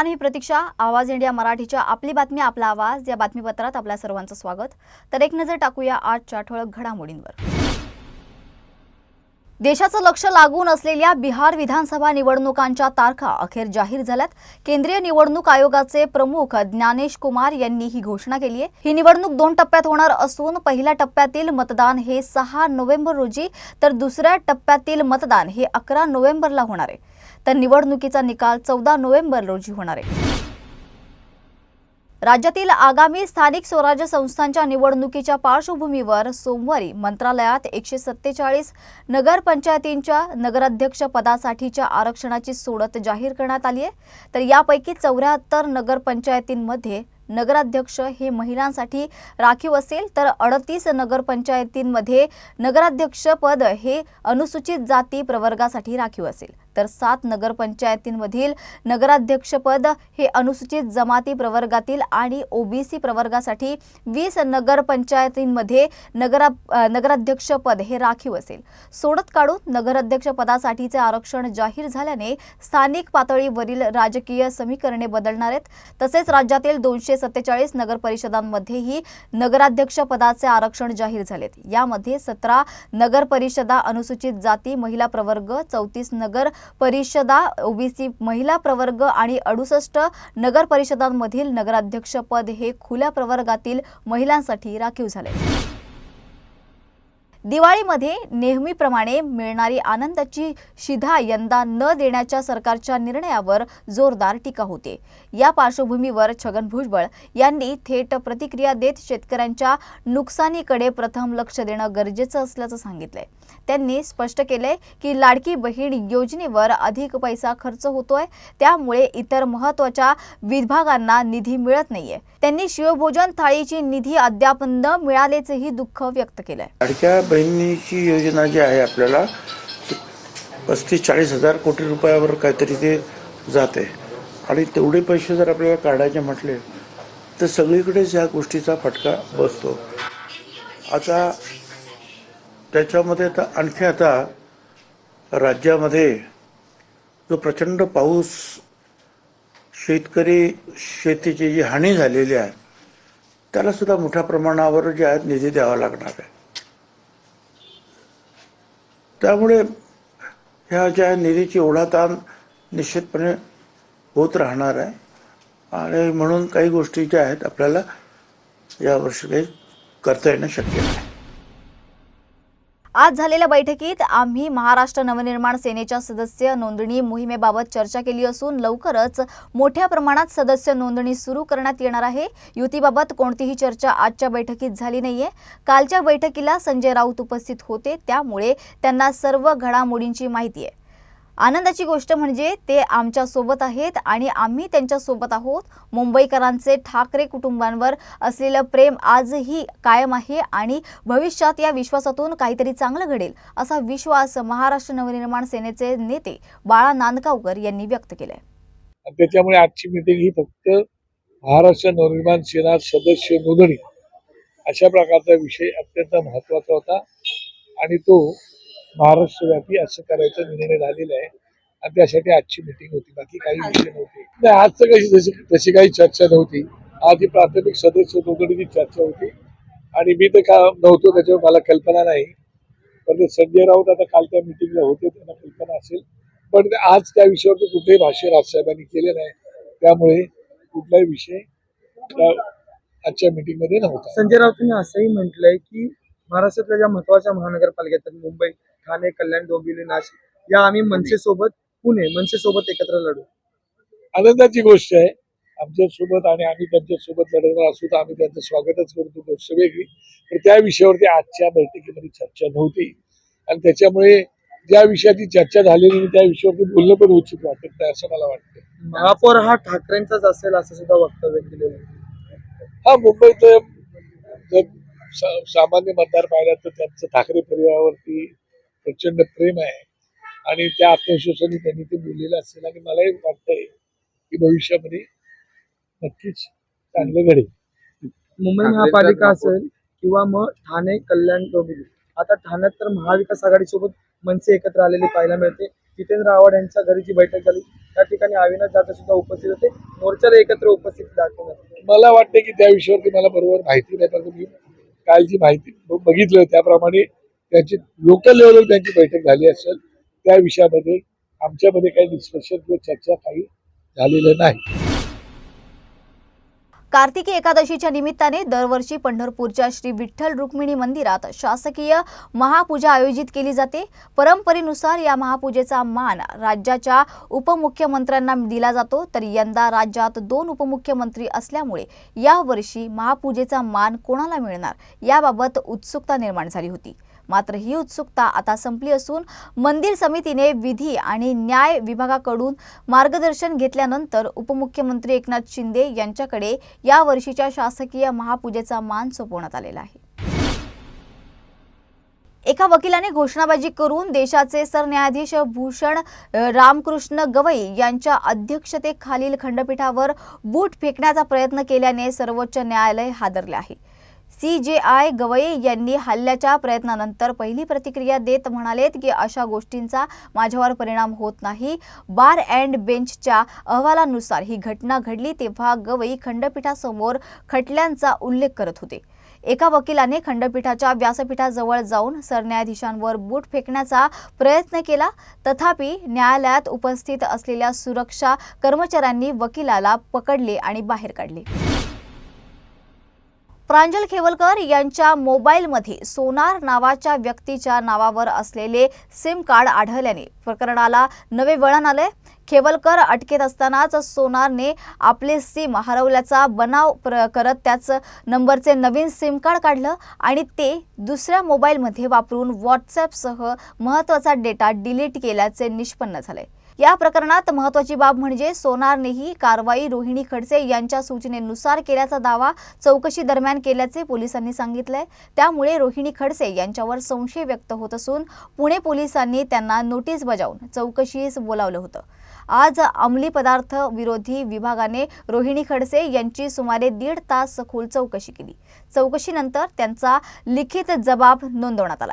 नमस्कार ही प्रतीक्षा आवाज इंडिया मराठीच्या आपली बातमी आपला आवाज या बातमीपत्रात आपल्या सर्वांचं स्वागत. तर एक नजर टाकूया आजच्या ठळक घडामोडींवर. देशाचं लक्ष लागून असलेल्या बिहार विधानसभा निवडणुकांच्या तारखा अखेर जाहीर झाल्यात. केंद्रीय निवडणूक आयोगाचे प्रमुख ज्ञानेश कुमार यांनी ही घोषणा केली आहे ही निवडणूक दोन टप्प्यात होणार असून पहिल्या टप्प्यातील मतदान हे सहा नोव्हेंबर रोजी तर दुसऱ्या टप्प्यातील मतदान हे अकरा नोव्हेंबरला होणार आहे. तर निवडणुकीचा निकाल चौदा नोव्हेंबर रोजी होणार आहे. राज्यातील आगामी स्थानिक स्वराज्य संस्थांच्या निवडणुकीच्या पार्श्वभूमीवर सोमवारी मंत्रालयात एकशे सत्तेचाळीस नगरपंचायतींच्या नगराध्यक्ष पदासाठीच्या आरक्षणाची सोडत जाहीर करण्यात आली आहे. तर यापैकी चौऱ्याहत्तर नगरपंचायतींमध्ये नगराध्यक्ष हे महिलांसाठी राखीव असेल तर अडतीस नगरपंचायतींमध्ये नगराध्यक्ष पद हे अनुसूचित जाती प्रवर्गासाठी राखीव असेल. तर सात नगरपंचायतींमधील नगराध्यक्षपद हे अनुसूचित जमाती प्रवर्गातील आणि ओबीसी प्रवर्गासाठी वीस नगरपंचायतींमध्ये नगरा नगराध्यक्षपद हे राखीव असेल. सोडत काढून नगराध्यक्षपदासाठीचे आरक्षण जाहीर झाल्याने स्थानिक पातळीवरील राजकीय समीकरणे बदलणार आहेत. तसेच राज्यातील दोनशे सत्तेचाळीस नगरपरिषदांमध्येही नगराध्यक्ष पदाचे आरक्षण जाहीर झालेत. यामध्ये सतरा नगरपरिषदा अनुसूचित जाती महिला प्रवर्ग चौतीस नगर परिषदा ओबीसी महिला प्रवर्ग आणि अडुसष्ट नगर परिषदांमधील नगराध्यक्षपद हे खुल्या प्रवर्गातील महिलांसाठी राखीव झाले. दिवाळीमध्ये नेहमीप्रमाणे मिळणारी आनंदाची शिधा यंदा न देण्याच्या सरकारच्या निर्णयावर जोरदार टीका होते. या पार्श्वभूमीवर छगन भुजबळ यांनी थेट प्रतिक्रिया देत शेतकऱ्यांच्या नुकसानीकडे प्रथम लक्ष देणं गरजेचं असल्याचं सांगितलंय. त्यांनी स्पष्ट केलंय की लाडकी बहीण योजनेवर अधिक पैसा खर्च होतोय. त्यामुळे इतर महत्त्वाच्या विभागांना निधी मिळत नाहीये. त्यांनी शिवभोजन थाळीची निधी अद्याप न मिळाल्याचंही दुःख व्यक्त केलंय. लाडक्या बहिणीची योजना जी आहे आपल्याला पस्तीस चाळीस हजार कोटी रुपयावर काहीतरी ते जाते. आणि तेवढे पैसे जर आपल्याला काढायचे म्हटले तर सगळीकडेच या गोष्टीचा फटका बसतो. आता त्याच्यामध्ये आता आणखी आता राज्यामध्ये जो प्रचंड पाऊस शेतकरी शेतीची जी हानी झालेली आहे त्याला सुद्धा मोठ्या प्रमाणावर जे आहे निधी द्यावा लागणार आहे. त्यामुळे ह्या ज्या निधीची ओढाताण निश्चितपणे होत राहणार आहे. आणि म्हणून काही गोष्टी ज्या आहेत आपल्याला यावर्षी काही करता येणं शक्य नाही. आज झालेल्या बैठकीत आम्ही महाराष्ट्र नवनिर्माण सेनेच्या सदस्य नोंदणी मोहिमेबाबत चर्चा केली असून लवकरच मोठ्या प्रमाणात सदस्य नोंदणी सुरू करण्यात येणार आहे. युतीबाबत कोणतीही चर्चा आजच्या बैठकीत झाली नाहीये. कालच्या बैठकीला संजय राऊत उपस्थित होते. त्यामुळे त्यांना सर्व घडामोडींची माहिती आहे. आनंदाची गोष्ट म्हणजे ते आमच्यासोबत आहेत आणि आम्ही त्यांच्यासोबत आहोत. मुंबईकरांचे ठाकरे कुटुंबांवर असलेलं प्रेम आजही कायम आहे आणि भविष्यात या विश्वासातून काहीतरी चांगलं घडेल असा विश्वास महाराष्ट्र नवनिर्माण सेनेचे नेते बाळा नांदगावकर यांनी व्यक्त केलाय. त्याच्यामुळे आजची मिटिंग ही फक्त महाराष्ट्र नवनिर्माण सेना सदस्य नोंदणी अशा प्रकारचा विषय अत्यंत महत्त्वाचा होता. आणि तो महाराष्ट्रव्यापी असं करायचा निर्णय झालेला आहे. आणि त्यासाठी आजची मीटिंग होती. बाकी काही विषय नव्हते. नाही आज तर कशी तशी तशी काही चर्चा नव्हती. आज ही प्राथमिक सदस्य नोंदणीची चर्चा होती. आणि मी तर का नव्हतो त्याच्यावर मला कल्पना नाही. पण ते संजय राऊत आता काल त्या मिटिंगला होते त्यांना कल्पना असेल. पण आज त्या विषयावरती कुठलेही भाष्य राजसाहेबांनी केले नाही. त्यामुळे कुठलाही विषय त्या आजच्या मीटिंगमध्ये नव्हता. संजय राऊतांनी असंही म्हटलंय की महाराष्ट्रातल्या ज्या महत्त्वाच्या महानगरपालिका आहेत मुंबई ठाणे कल्याण डोंबिवली नाशिक या आम्ही मनसेसोबत पुणे मनसेसोबत एकत्र लढू. आनंदाची गोष्ट आहे. आमच्यासोबत आणि आम्ही त्यांच्यासोबत लढवणार असू तर आम्ही त्यांचं स्वागतच करतो. गोष्ट वेगळी. पण त्या विषयावरती आजच्या बैठकीमध्ये चर्चा नव्हती. आणि त्याच्यामुळे ज्या विषयाची चर्चा झालेली त्या विषयावरती बोलणं पण उचित वाटत. नाही असं मला वाटतं महापौर हा ठाकरेंचाच असेल असं सुद्धा वक्तव्य केलेलं. हा मुंबईत सामान्य मतदार पाहिला तर त्यांचं ठाकरे परिवारावरती प्रचंड प्रेम आहे. आणि त्या आत्मविश्वासाने त्यांनी ते बोललेलं असेल आणि मलाही वाटतंय की भविष्यामध्ये नक्कीच चांगलं घडेल. मुंबई महापालिका असेल किंवा मग ठाणे कल्याण डोंबिवली. आता ठाण्यात तर महाविकास आघाडी सोबत मनसे एकत्र आलेले पाहायला मिळते. जितेंद्र आव्हाड यांच्या घरी जी बैठक झाली त्या ठिकाणी अविनाश जाधव सुद्धा उपस्थित होते. मोर्चाला एकत्र उपस्थित दाखवण्यात. मला वाटते की त्या विषयावरती मला बरोबर माहिती नाही परंतु मी काल जी माहिती बघितलं त्याप्रमाणे त्याची लोकल लेवलवर त्यांची बैठक झाली असेल त्या विषयामध्ये आमच्यामध्ये काही डिस्कशन किंवा चर्चा काही झालेलं नाही. कार्तिकी एकादशीच्या निमित्ताने दरवर्षी पंढरपूरच्या श्री विठ्ठल रुक्मिणी मंदिरात शासकीय महापूजा आयोजित केली जाते. परंपरेनुसार या महापूजेचा मान राज्याच्या उपमुख्यमंत्र्यांना दिला जातो. तर यंदा राज्यात दोन उपमुख्यमंत्री असल्यामुळे यावर्षी महापूजेचा मान कोणाला मिळणार? याबाबत उत्सुकता निर्माण झाली होती. मात्र ही उत्सुकता आता संपली असून मंदिर समितीने विधी आणि न्याय विभागाकडून मार्गदर्शन घेतल्यानंतर उपमुख्यमंत्री एकनाथ शिंदे यांच्याकडे या वर्षीच्या शासकीय महापूजेचा मान सोपवण्यात आलेला आहे. एका वकिलाने घोषणाबाजी करून देशाचे सरन्यायाधीश भूषण रामकृष्ण गवई यांच्या अध्यक्षतेखालील खंडपीठावर बूट फेकण्याचा प्रयत्न केल्याने सर्वोच्च न्यायालय हादरले आहे. सी जे आय गवई यांनी हल्ल्याच्या प्रयत्नानंतर पहिली प्रतिक्रिया देत म्हणालेत की अशा गोष्टींचा माझ्यावर परिणाम होत नाही. बार अँड बेंचच्या अहवालानुसार ही घटना घडली तेव्हा गवई खंडपीठासमोर खटल्यांचा उल्लेख करत होते. एका वकिलाने खंडपीठाच्या व्यासपीठाजवळ जाऊन सरन्यायाधीशांवर बूट फेकण्याचा प्रयत्न केला. तथापि न्यायालयात उपस्थित असलेल्या सुरक्षा कर्मचाऱ्यांनी वकिलाला पकडले आणि बाहेर काढले. प्रांजल खेवलकर यांच्या मोबाईलमध्ये सोनार नावाच्या व्यक्तीच्या नावावर असलेले सिम कार्ड आढळल्याने प्रकरणाला नवे वळण आले. खेवलकर अटकेत असतानाच सोनारने आपले सिम हरवल्याचा बनाव प्र करत त्याच नंबरचे नवीन सिम कार्ड काढलं आणि ते दुसऱ्या मोबाईलमध्ये वापरून व्हॉट्सॲपसह महत्त्वाचा डेटा डिलीट केल्याचे निष्पन्न झाले. या प्रकरणात महत्वाची बाब म्हणजे सोनारनेही कारवाई रोहिणी खडसे यांच्या सूचनेनुसार केल्याचा दावा चौकशी दरम्यान केल्याचे पोलिसांनी सांगितलंय. त्यामुळे रोहिणी खडसे यांच्यावर संशय व्यक्त होत असून पुणे पोलिसांनी त्यांना नोटीस बजावून चौकशीस बोलावलं होतं. आज अंमली पदार्थ विरोधी विभागाने रोहिणी खडसे यांची सुमारे दीड तास सखोल चौकशी केली. चौकशीनंतर त्यांचा लिखित जबाब नोंदवण्यात आला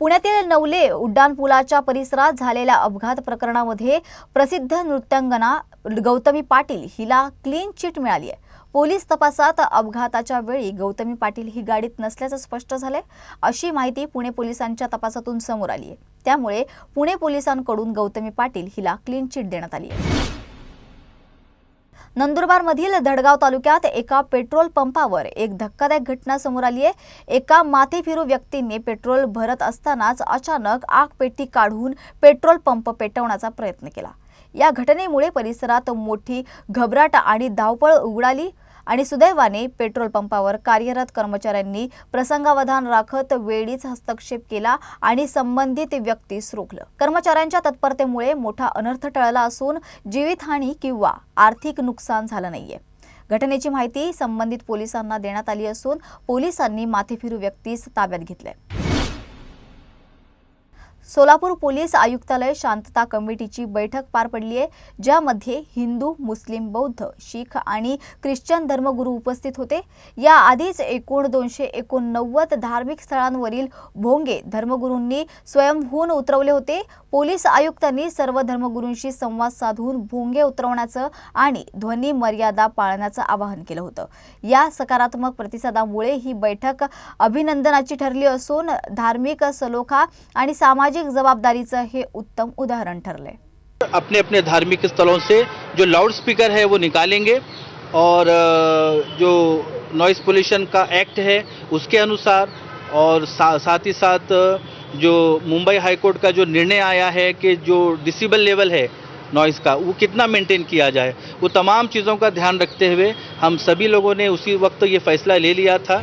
पुण्यातील नवले उड्डाणपुलाच्या परिसरात झालेल्या अपघात प्रकरणामध्ये प्रसिद्ध नृत्यांगना गौतमी पाटील हिला क्लीन चिट मिळाली आहे पोलीस तपासात अपघाताच्या वेळी गौतमी पाटील ही गाडीत नसल्याचं स्पष्ट झालंय. अशी माहिती पुणे पोलिसांच्या तपासातून समोर आली आहे त्यामुळे पुणे पोलिसांकडून गौतमी पाटील हिला क्लीन चिट देण्यात आली आहे नंदुरबारमधील धडगाव तालुक्यात एका पेट्रोल पंपावर एक धक्कादायक घटना समोर आली आहे. एका माथेफिरू व्यक्तीने पेट्रोल भरत असतानाच अचानक आग पेटी काढून पेट्रोल पंप पेटवण्याचा प्रयत्न केला. या घटनेमुळे परिसरात मोठी घबराट आणि धावपळ उघडाली आणि सुदैवाने पेट्रोल पंपावर कार्यरत कर्मचाऱ्यांनी प्रसंगावधान राखत वेळीच हस्तक्षेप केला आणि संबंधित व्यक्तीस रोखलं कर्मचाऱ्यांच्या तत्परतेमुळे मोठा अनर्थ टळला असून जीवितहानी किंवा आर्थिक नुकसान झालं नाहीये. घटनेची माहिती संबंधित पोलिसांना देण्यात आली असून पोलिसांनी माथेफिरू व्यक्तीस ताब्यात घेतलंय. सोलापूर पोलीस आयुक्तालय शांतता कमिटीची बैठक पार पडली आहे ज्यामध्ये हिंदू मुस्लिम बौद्ध शीख आणि ख्रिश्चन धर्मगुरू उपस्थित होते. या आधीच एकूण दोनशे एकोणनव्वद धार्मिक स्थळांवरील भोंगे धर्मगुरूंनी स्वयंहून उतरवले होते. पोलीस आयुक्तांनी सर्व धर्मगुरूंशी संवाद साधून भोंगे उतरवण्याचं आणि ध्वनी मर्यादा पाळण्याचं आवाहन केलं होतं. या सकारात्मक प्रतिसादामुळे ही बैठक अभिनंदनाची ठरली असून धार्मिक सलोखा आणि सामाजिक जबाबदारीचं हे उत्तम उदाहरण ठरलंय. अपने अपने धार्मिक स्थलों से जो लाउड स्पीकर है वो निकालेंगे और जो नॉइस पोल्यूशन का एक्ट है उसके अनुसार और सा, साथ ही साथ जो मुंबई हाई कोर्ट का जो निर्णय आया है कि जो डिसिबल लेवल है नॉइस का वो कितना मेंटेन किया जाए वो तमाम चीज़ों का ध्यान रखते हुए हम सभी लोगों ने उसी वक्त ये फैसला ले लिया था।